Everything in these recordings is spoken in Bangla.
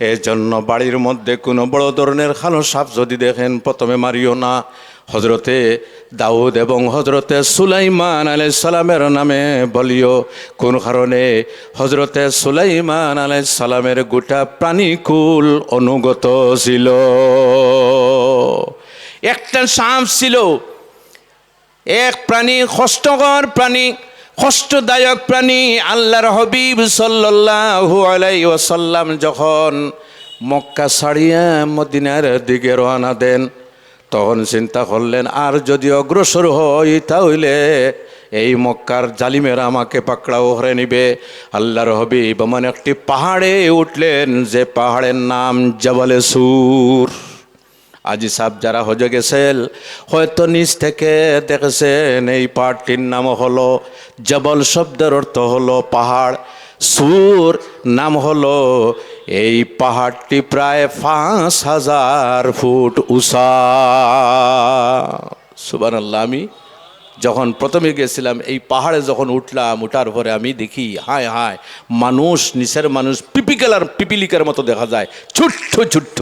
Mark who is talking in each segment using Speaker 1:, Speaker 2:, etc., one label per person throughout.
Speaker 1: এজন্য বাড়ির মধ্যে কোনো বড় ধরনের খালো সাপ যদি দেখেন, প্রথমে মারিও না। হজরতে দাউদ এবং হজরতে সুলাইমান আলাই সালামের নামে বলিও, কোন কারণে হজরতে সুলাইমান আলাই সালামের গোটা প্রাণীকুল অনুগত ছিল? একটা সাপ ছিল। এক প্রাণী কষ্টকর প্রাণী কষ্টদায়ক প্রাণী আল্লাহর হবিব সাল্লাল্লাহু আলাইহি ওয়াসাল্লাম যখন মক্কা ছাড়িয়া মদিনার দিকে রওনা দেন, তখন চিন্তা করলেন, আর যদি অগ্রসর হই তাহলে এই মক্কার জালিমেরা আমাকে পাকড়াও হরে নিবে। আল্লাহর হবিব এমন একটি পাহাড়ে উঠলেন যে পাহাড়ের নাম জবলে সুর আজি সাব যারা হজে গেছেন হয়তো নিচ থেকে দেখেছেন এই পাহাড়টির নাম হলো জবল শব্দের অর্থ হলো পাহাড়। সুর নাম হলো এই পাহাড়টি প্রায় পাঁচ হাজার ফুট উষা সুবান আমি যখন প্রথমে গেছিলাম, এই পাহাড়ে যখন উঠলাম, উঠার পরে আমি দেখি, হায় হায়, মানুষ, নিচের মানুষ পিপিকালার, পিপিলিকার মতো দেখা যায়, ছোট্ট ছোট্ট।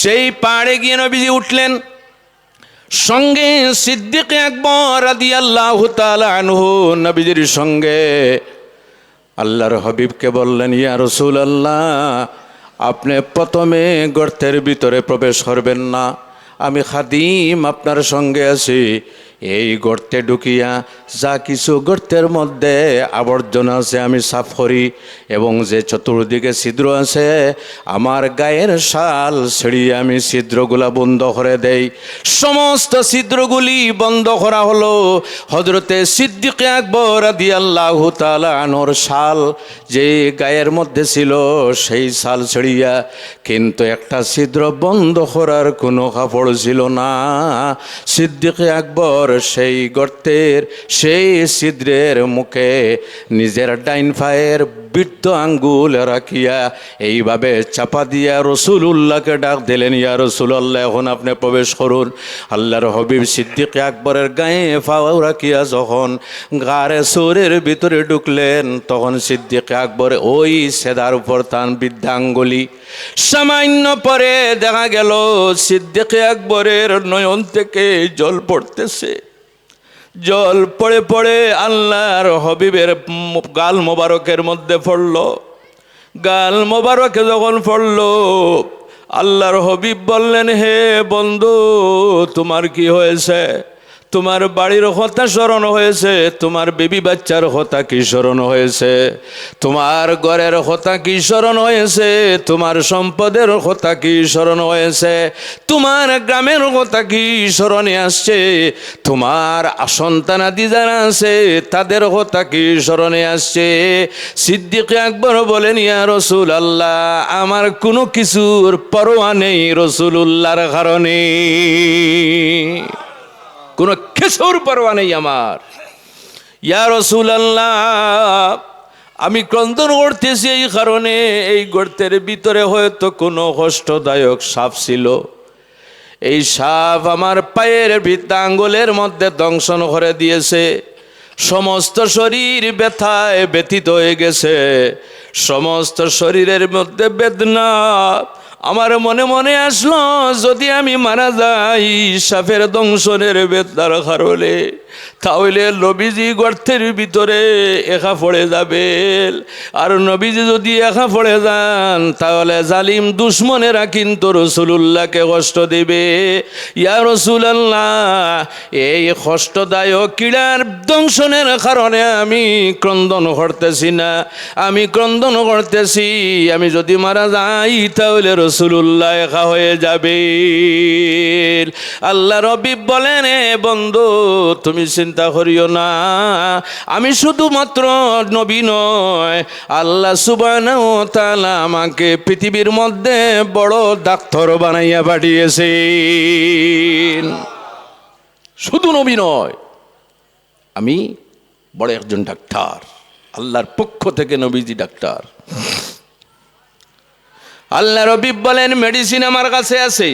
Speaker 1: সেই পাহাড়ে গিয়ে নবীজি উঠলেন। সঙ্গে সিদ্দিক একবার আদি আল্লাহ নবীজির সঙ্গে। আল্লাহর হবিবকে বললেন, ইয়া রসুল আল্লাহ আপনি প্রথমে গর্তের ভিতরে প্রবেশ করবেন না। আমি খাদিম আপনার সঙ্গে আছি। এই গর্তে ঢুকিয়া যা কিছু গর্তের মধ্যে আবর্জনা আছে আমি সাফ করি এবং যে চতুর্দিকে ছিদ্র আছে, আমার গায়ের শাল ছেড়িয়ে আমি ছিদ্রগুলা বন্ধ করে দেই। সমস্ত ছিদ্রগুলি বন্ধ করা হলো। হজরতে সিদ্দিকে আকবর আদি আল্লাহ আনোর শাল যে গায়ের মধ্যে ছিল, সেই শাল ছেড়িয়া কিন্তু একটা ছিদ্র বন্ধ করার কোনো কাপড় ছিল না। সিদ্দিকে আকবর সেই গর্তের সেই ছিদ্রের মুখে নিজের ডাইন ফায়ের বৃদ্ধ আঙ্গুল রাখিয়া এইভাবে চাপা দিয়া রসুল্লাহকে ডাক দিলেন, ইয়া রসুল্লাহ এখন আপনি প্রবেশ করুন। আল্লাহর হবিব সিদ্দিক আকবরের গায়ে ফাও রাখিয়া যখন গারে সুরের ভিতরে ঢুকলেন, তখন সিদ্দিক আকবর ওই সেদার উপর তান বৃদ্ধাঙ্গুলি সামান্য পরে দেখা গেল, সিদ্দিক আকবরের নয়ন থেকে জল পড়তেছে। জল পড়ে পড়ে আল্লাহর হবিবের গাল মোবারকের মধ্যে পড়ল গাল মোবারকে যখন পড়ল আল্লাহর হবিব বললেন, হে বন্ধু, তোমার কি হয়েছে? তোমার বাড়ির হতা স্মরণ হয়েছে, তোমার বেবি বাচ্চার হতা কি স্মরণ হয়েছে? তোমার ঘরের হতা কি স্মরণ হয়েছে? তোমার সম্পদের হতা কি স্মরণ হয়েছে? তোমার গ্রামের কথা কি স্মরণে আসছে? তোমার সন্তানাদি যারা আছে, তাদের কথা কি স্মরণে আসছে? সিদ্দিক আকবর বলেন, ইয়া রসুল আল্লাহ আমার কোনো কিছুর পরোয়া নেই রসুল কারণে কোনো কিছুর পরোয়া নেই আমার। ইয়া রসুল আল্লাহ আমি ক্রন্দন করতেছি এই কারণে এই গর্তের ভিতরে হয়তো কোনো কষ্টদায়ক সাপ ছিল। এই সাপ আমার পায়ের ভিত্তা আঙ্গুলের মধ্যে দংশন করে দিয়েছে। সমস্ত শরীর ব্যথায় ব্যথিত হয়ে গেছে। সমস্ত শরীরের মধ্যে বেদনা আমার মনে মনে আসলো যদি আমি মারা যাই সাপের দংশনের বেতার কারণে। তাহলে নবীজি গর্তের ভিতরে একা পড়ে যাবে আর নবীজি যদি একা পড়ে যান, তাহলে জালিম দুশ্মনেরা কিন্তু রসুল্লাহকে কষ্ট দেবে। ইয়া রসুলাল্লাহ, এই কষ্টদায়ক ক্রীড়ার দংশনের কারণে আমি ক্রন্দন করতেছি না। আমি ক্রন্দন করতেছি, আমি যদি মারা যাই, তাহলে রসুল্লাহ একা হয়ে যাবে আল্লাহ রবি বলেন বন্ধু, তুমি চিন্তা করিও না। আমি শুধুমাত্র নবী নয়, আল্লাহ সুবাহ আমাকে পৃথিবীর মধ্যে বড় ডাক্তার বানাইয়া পাঠিয়েছে শুধু নবী নয়, আমি বড় একজন ডাক্তার, আল্লাহর পক্ষ থেকে নবীজি ডাক্তার। আল্লাহ রবি বলেন, মেডিসিন আমার কাছে আছে।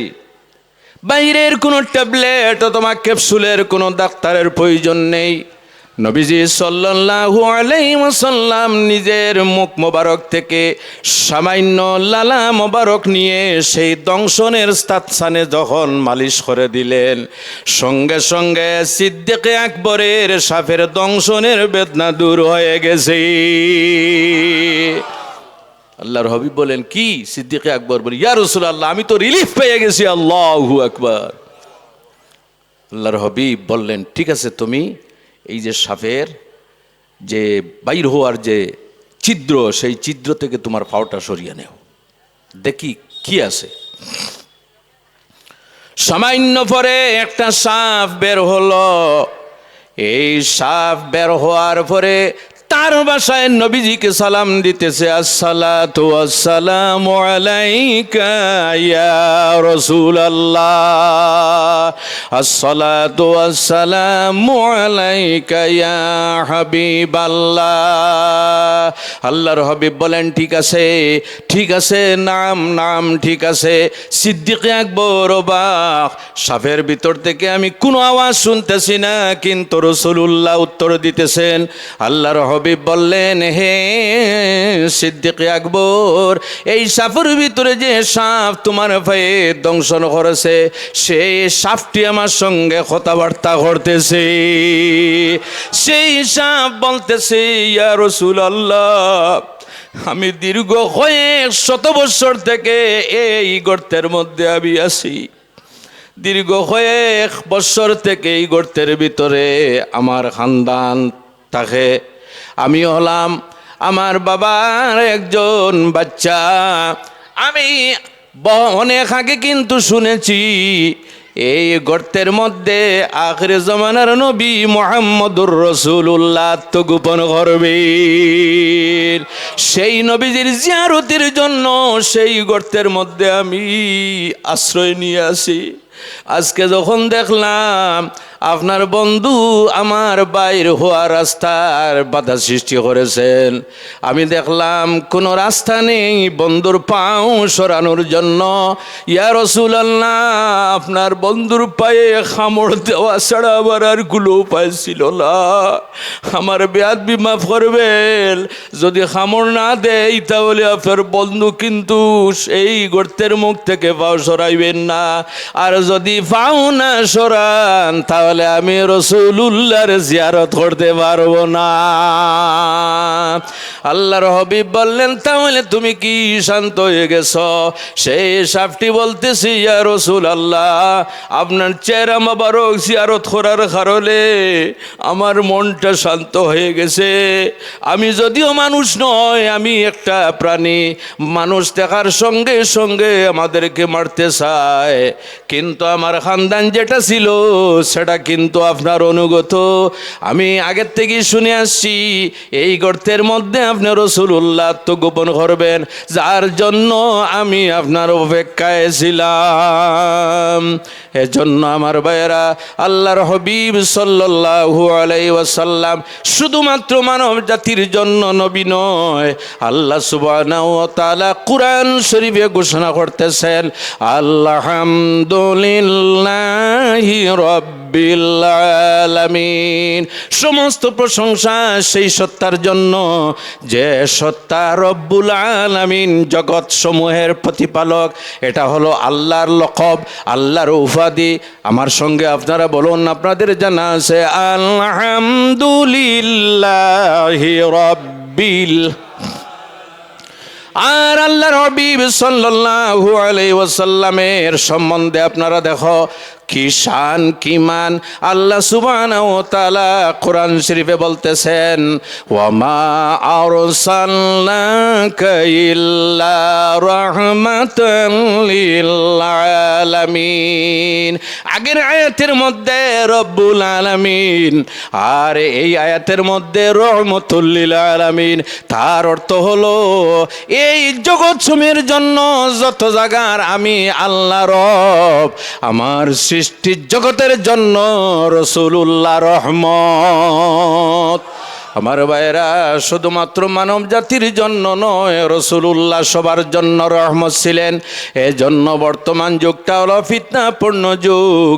Speaker 1: বাইরের কোনো ট্যাবলেট অথবা ক্যাপসুলের কোনো ডাক্তারের প্রয়োজন নেই। নবীজি সাল্লাল্লাহু আলাইহি ওয়াসাল্লাম নিজের মুখ মোবারক থেকে সামান্য লালা মোবারক নিয়ে সেই দংশনের স্থানে যখন মালিশ করে দিলেন, সঙ্গে সঙ্গে সিদ্দিকে আকবরের সাফের দংশনের বেদনা দূর হয়ে গেছে। আল্লাহর হবিব বলেন, কি? সিদ্দিকে আকবর বলি ইয়া আল্লাহ আমি তো রিলিফ পেয়ে গেছি, আল্লাহু আকবার। আল্লাহর হবিব বললেন, ঠিক আছে তুমি এই যে সাপের যে বাইর হওয়ার যে ছিদ্র, সেই ছিদ্র থেকে তোমার পাওটা সরিয়ে নেও। দেখি কি আছে। সামান্য পরে একটা সাপ বের হলো। এই সাপ বের হওয়ার পরে তার বাসায় নবীজিকে সালাম দিতেছে আসসালাতু আসসালামু আসসালাতু আসসালামু আলাইকা ইয়া হাবিবাল্লাহ। আল্লাহর হাবিব বলেন, ঠিক আছে ঠিক আছে, নাম নাম ঠিক আছে। সিদ্দিক আকবর অবাক সাফের ভিতর থেকে আমি কোনো আওয়াজ শুনতেছি না, কিন্তু রসুল্লাহ উত্তর দিতেছেন। আল্লাহর হবিব বললেন, হে সিদ্দিক আকবর, এই সাফের ভিতরে যে সাপ তোমার ভাইয়ে দংশন করেছে, সেই সাপটি আমার সঙ্গে কথাবার্তা করতেছে। সেই সাপ বলতেছে, ইয়া রসুল আল্লাহ আমি দীর্ঘ কয়েক শত বছর থেকে এই গর্তের মধ্যে আমি আছি। দীর্ঘ কয়েক বছর থেকে এই গর্তের ভিতরে আমার খানদান থাকে। আমি হলাম আমার বাবার একজন বাচ্চা। আমি অনেক আগে কিন্তু শুনেছি এই গর্তের মধ্যে আখরে জমানার নবী মোহাম্মদুর রসুল্লাহ গোপন করবে সেই নবীজির জিয়ারতির জন্য সেই গর্তের মধ্যে আমি আশ্রয় নিয়ে আসি। আজকে যখন দেখলাম আপনার বন্ধু আমার বাইর হওয়া রাস্তার বাধা সৃষ্টি করেছেন, আমি দেখলাম কোনো রাস্তা নেই বন্ধুর পাও সরানোর জন্য। ইয়া রসুলাল্লাহ, আপনার বন্ধুর পায়ে খামড় দেওয়া ছাড়া আবার আরগুলো উপায় ছিল না। আমার বেয়াদ মাফ করবেন, যদি খামড় না দেয় তাহলে আপনার বন্ধু কিন্তু সেই গর্তের মুখ থেকে পাও সরাইবেন না। আর যদি পাও না সরান তাহলে আমি রসুল্লাহর জিয়ারত করতে পারব না। আল্লাহর হবিব বললেন, তাহলে তুমি কি শান্ত হয়ে গেছ? সেই সাপটি বলতেছি, ইয়া রসুল আল্লাহ আপনার চেহারা মোবারক জিয়ারত করার কারণে আমার মনটা শান্ত হয়ে গেছে। আমি যদিও মানুষ নয়, আমি একটা প্রাণী। মানুষ দেখার সঙ্গে সঙ্গে আমাদেরকে মারতে চায়। কিন্তু আমার খানদান যেটা ছিল, সেটা কিন্তু আপনার অনুগত। আমি আগের থেকে শুনে আসছি, এই গর্তের মধ্যে আপনার রসুল্লাহ তো গোপন করবেন, যার জন্য আমি আপনার অপেক্ষায় ছিলাম। এজন্য আমার ভাইয়েরা, আল্লাহর হবিব সাল্লাল্লাহু আলাইহি ওয়াসাল্লাম শুধুমাত্র মানব জাতির জন্য নবী নয়, আল্লাহ তাআলা কুরআন শরীফে ঘোষণা করতেছেন আলহামদুলিল্লাহি রাব্বিল সমস্ত প্রশংসা সেই সত্তার জন্য, যে সত্তা রব্বুল আলামিন জগৎ সমূহের প্রতিপালক, এটা হলো আল্লাহর লকব, আল্লাহর উপাধি। আমার সঙ্গে আপনারা বলুন, আপনাদের জানা আছে, আলহামদুলিল্লাহি রব্বিল আর আল্লাহর হবিব সাল্লাল্লাহু আলাইহি ওয়াসাল্লামের সম্বন্ধে আপনারা দেখো কি শান, কি মান? আল্লাহ সুবহানাহু ওয়া তাআলা কোরআন শরীফে বলতেছেন ওয়া মা আরসালনাকা ইল্লা রাহমাতান লিল আলামিন। আগের আয়াতের মধ্যে রব্বুল আলামিন, আর এই আয়াতের মধ্যে রহমতুল লিল আলামিন, তার অর্থ হলো, এই জগৎ সময়ের জন্য যত জায়গার আমি আল্লাহ রব, আমার সৃষ্টির জগতের জন্য রসুল্লাহ রহমত। আমার ভাইরা শুধুমাত্র মানব জাতির জন্য নয় রসুল্লাহ সবার জন্য রহমত ছিলেন। এজন্য বর্তমান যুগটা হলো ফিতনাপূর্ণ যুগ।